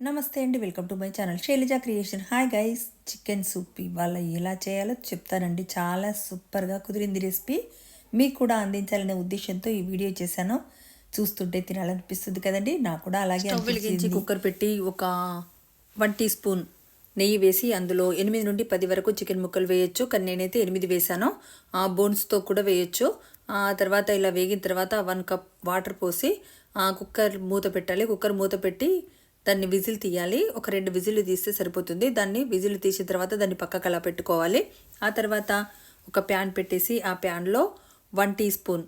నమస్తే అండి welcome to my channel Shailaja creation. Hi guys chicken soup ఇవాళ ఎలా చేయాలో చెప్తానండి. చాలా సూపర్గా కుదిరింది రెసిపీ. మీకు కూడా అందించాలనే ఉద్దేశంతో ఈ వీడియో చేశాను. చూస్తుంటే తినాలనిపిస్తుంది కదండి నాకు కూడా అలాగే వెలిగించి కుక్కర్ పెట్టి ఒక వన్ టీ స్పూన్ నెయ్యి వేసి అందులో ఎనిమిది నుండి పది వరకు చికెన్ ముక్కలు వేయొచ్చు. కానీ నేనైతే ఎనిమిది వేసాను ఆ బోన్స్తో కూడా వేయొచ్చు. ఆ తర్వాత ఇలా వేగిన తర్వాత వన్ కప్ వాటర్ పోసి ఆ కుక్కర్ మూత పెట్టాలి. కుక్కర్ మూత పెట్టి దాన్ని విజిల్ తీయాలి. ఒక రెండు విజిల్ తీస్తే సరిపోతుంది. దాన్ని విజిల్ తీసిన తర్వాత దాన్ని పక్కకు అలా పెట్టుకోవాలి. ఆ తర్వాత ఒక ప్యాన్ పెట్టేసి ఆ ప్యాన్లో వన్ టీ స్పూన్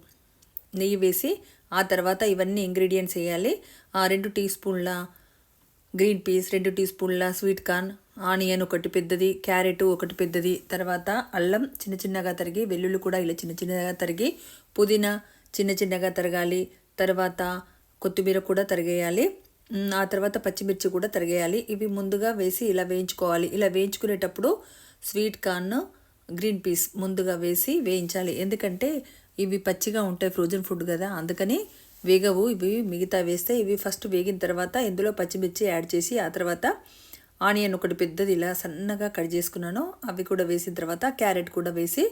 నెయ్యి వేసి ఆ తర్వాత ఇవన్నీ ఇంగ్రీడియంట్స్ వేయాలి. ఆ రెండు టీ స్పూన్ల గ్రీన్ పీస్ రెండు టీ స్పూన్ల స్వీట్ కార్న్ ఆనియన్ ఒకటి పెద్దది క్యారెట్ ఒకటి పెద్దది తర్వాత అల్లం చిన్న చిన్నగా తరిగి వెల్లుల్లి కూడా ఇలా చిన్న చిన్నగా తరిగి పుదీనా చిన్న చిన్నగా తరగాలి తర్వాత కొత్తిమీర కూడా తరిగేయాలి. ఆ తర్వాత పచ్చిమిర్చి కూడా తరిగేయాలి. ఇవి ముందుగా వేసి ఇలా వేయించుకోవాలి. ఇలా వేయించుకునేటప్పుడు స్వీట్ కార్న్ గ్రీన్ పీస్ ముందుగా వేసి వేయించాలి. ఎందుకంటే ఇవి పచ్చిగా ఉంటాయి ఫ్రోజన్ ఫుడ్ కదా అందుకని వేగవు. ఇవి మిగతా వేస్తే ఇవి ఫస్ట్ వేగిన తర్వాత ఇందులో పచ్చిమిర్చి యాడ్ చేసి ఆ తర్వాత ఆనియన్ ఒకటి పెద్దది ఇలా సన్నగా కట్ చేసుకున్నాను. అవి కూడా వేసిన తర్వాత క్యారెట్ కూడా వేసి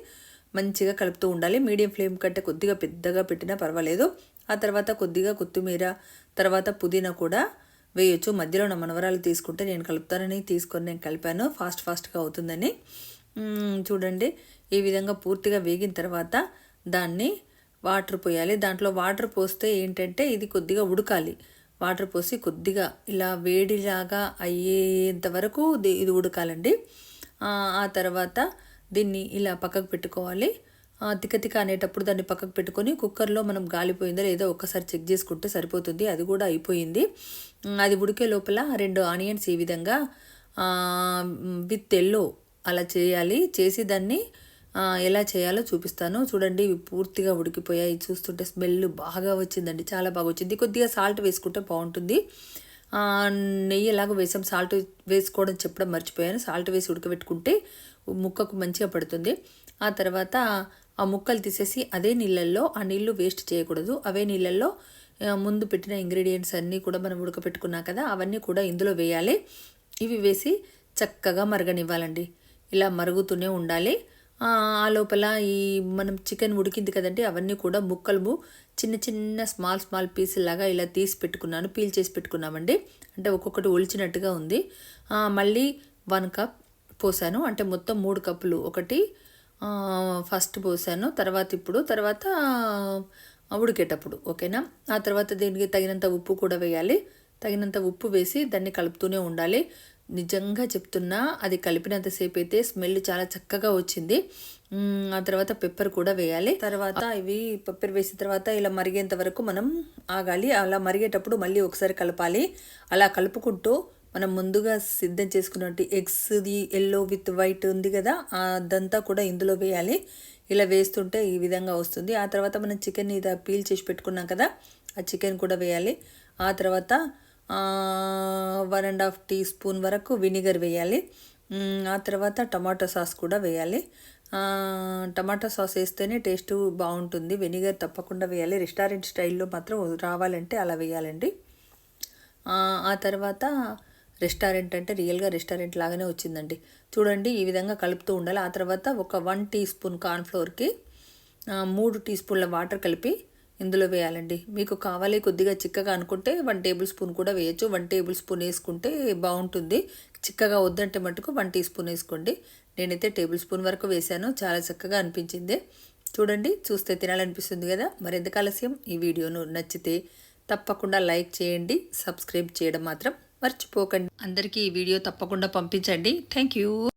మంచిగా కలుపుతూ ఉండాలి. మీడియం ఫ్లేమ్ కంటే కొద్దిగా పెద్దగా పెట్టినా పర్వాలేదు. ఆ తర్వాత కొద్దిగా కొత్తిమీర తర్వాత పుదీనా కూడా వేయొచ్చు. మధ్యలో నా మనవరాలు తీసుకుంటే నేను కలుపుతానని తీసుకొని నేను కలిపాను. ఫాస్ట్ ఫాస్ట్గా అవుతుందని. చూడండి. ఈ విధంగా పూర్తిగా వేగిన తర్వాత దాన్ని వాటర్ పోయాలి. దాంట్లో వాటర్ పోస్తే ఏంటంటే ఇది కొద్దిగా ఉడకాలి. వాటర్ పోసి కొద్దిగా ఇలా వేడిలాగా అయ్యేంత వరకు ఇది ఉడకాలండి. ఆ తర్వాత దీన్ని ఇలా పక్కకు పెట్టుకోవాలి. తిక్క తిక్క అనేటప్పుడు దాన్ని పక్కకు పెట్టుకొని కుక్కర్లో మనం గాలిపోయిందో లేదో ఒక్కసారి చెక్ చేసుకుంటే సరిపోతుంది. అది కూడా అయిపోయింది. అది ఉడికే లోపల రెండు ఆనియన్స్ ఈ విధంగా విత్ ఎల్లో అలా చేయాలి. చేసి దాన్ని ఎలా చేయాలో చూపిస్తాను. చూడండి ఇవి పూర్తిగా ఉడికిపోయాయి. చూస్తుంటే స్మెల్ బాగా వచ్చిందండి. చాలా బాగా వచ్చింది. కొద్దిగా సాల్ట్ వేసుకుంటే బాగుంటుంది. నెయ్యి ఎలాగో వేసాం. సాల్ట్ వేసుకోవడం చెప్పడం మర్చిపోయాను. సాల్ట్ వేసి ఉడకబెట్టుకుంటే ముక్కకు మంచిగా పడుతుంది. ఆ తర్వాత ఆ ముక్కలు తీసేసి అదే నీళ్ళల్లో ఆ నీళ్ళు వేస్ట్ చేయకూడదు. అవే నీళ్ళల్లో ముందు పెట్టిన ఇంగ్రీడియంట్స్ అన్నీ కూడా మనం ఉడకపెట్టుకున్నాం కదా అవన్నీ కూడా ఇందులో వేయాలి. ఇవి వేసి చక్కగా మరగనివ్వాలండి. ఇలా మరుగుతూనే ఉండాలి. ఆ లోపల ఈ మనం చికెన్ ఉడికింది కదండి అవన్నీ కూడా ముక్కలు చిన్న చిన్న స్మాల్ స్మాల్ పీస్ లాగా ఇలా తీసి పెట్టుకున్నాను పీల్ చేసి పెట్టుకున్నామండి. అంటే ఒక్కొక్కటి ఒలిచినట్టుగా ఉంది. మళ్ళీ వన్ కప్ పోసాను. అంటే మొత్తం మూడు కప్పులు. ఒకటి ఫస్ట్ పోసాను తర్వాత ఇప్పుడు తర్వాత ఉడికేటప్పుడు ఓకేనా? ఆ తర్వాత దీనికి తగినంత ఉప్పు కూడా వేయాలి. తగినంత ఉప్పు వేసి దాన్ని కలుపుతూనే ఉండాలి. నిజంగా చెప్తున్నా అది కలిపినంతసేపు అయితే స్మెల్ చాలా చక్కగా వచ్చింది. ఆ తర్వాత పెప్పర్ కూడా వేయాలి. తర్వాత ఇవి పెప్పర్ వేసిన తర్వాత ఇలా మరిగేంత వరకు మనం ఆగాలి. అలా మరిగేటప్పుడు మళ్ళీ ఒకసారి కలపాలి. అలా కలుపుకుంటూ మనం ముందుగా సిద్ధం చేసుకున్నట్టు ఎగ్స్ది ఎల్లో విత్ వైట్ ఉంది కదా అదంతా కూడా ఇందులో వేయాలి. ఇలా వేస్తుంటే ఈ విధంగా వస్తుంది. ఆ తర్వాత మనం చికెన్ ఇది పీల్ చేసి పెట్టుకున్నాం కదా ఆ చికెన్ కూడా వేయాలి. ఆ తర్వాత one and half tea spoon వరకు వినిగర్ వేయాలి. ఆ తర్వాత టమాటో సాస్ కూడా వేయాలి. టమాటా సాస్ వేస్తేనే టేస్ట్ బాగుంటుంది. వెనిగర్ తప్పకుండా వేయాలి. రెస్టారెంట్ స్టైల్లో మాత్రం రావాలంటే అలా వేయాలండి. ఆ తర్వాత రెస్టారెంట్ అంటే రియల్గా రెస్టారెంట్ లాగానే వచ్చిందండి. చూడండి ఈ విధంగా కలుపుతూ ఉండాలి. ఆ తర్వాత ఒక వన్ టీ స్పూన్ కార్న్ఫ్లోర్కి మూడు టీ స్పూన్ల వాటర్ కలిపి ఇందులో వేయాలండి. మీకు కావాలి కొద్దిగా చిక్కగా అనుకుంటే వన్ టేబుల్ స్పూన్ కూడా వేయచ్చు. వన్ టేబుల్ స్పూన్ వేసుకుంటే బాగుంటుంది. చిక్కగా వద్దంటే మటుకు వన్ టీ స్పూన్ వేసుకోండి. నేనైతే టేబుల్ స్పూన్ వరకు వేశాను. చాలా చక్కగా అనిపించింది. చూడండి చూస్తే తినాలనిపిస్తుంది కదా. మరెందుకు ఆలస్యం? ఈ వీడియోను నచ్చితే తప్పకుండా లైక్ చేయండి. సబ్స్క్రైబ్ చేయడం మాత్రం మర్చిపోకండి. అందరికీ ఈ వీడియో తప్పకుండా పంపించండి. Thank you